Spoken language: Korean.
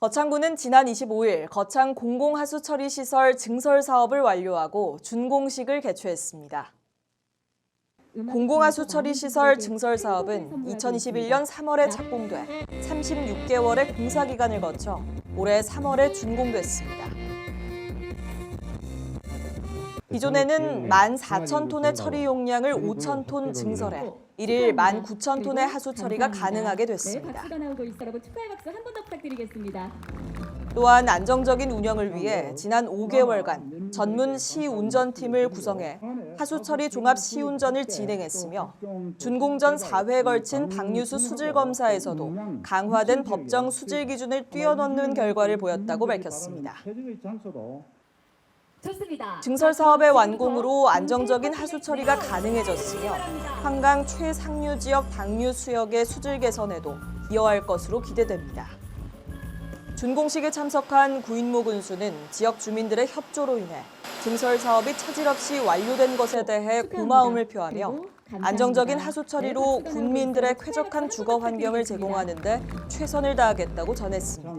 거창구는 지난 25일 거창 공공하수처리시설 증설 사업을 완료하고 준공식을 개최했습니다. 공공하수 처리 시설 증설 사업은 2021년 3월에 착공돼 36개월의 공사 기간을 거쳐 올해 3월에 준공됐습니다. 기존에는 14,000톤의 처리 용량을 5,000톤 증설해 일일 19,000톤의 하수 처리가 가능하게 됐습니다. 네. 또한 안정적인 운영을 위해 지난 5개월간 전문 시운전팀을 구성해 하수처리 종합 시운전을 진행했으며 준공전 4회에 걸친 방류수 수질 검사에서도 강화된 법정 수질 기준을 뛰어넘는 결과를 보였다고 밝혔습니다. 좋습니다. 증설 사업의 완공으로 안정적인 하수 처리가 가능해졌으며 한강 최상류 지역 방류 수역의 수질 개선에도 기여할 것으로 기대됩니다. 준공식에 참석한 구인모 군수는 지역 주민들의 협조로 인해 증설 사업이 차질 없이 완료된 것에 대해 고마움을 표하며 안정적인 하수 처리로 군민들의 쾌적한 주거 환경을 제공하는 데 최선을 다하겠다고 전했습니다.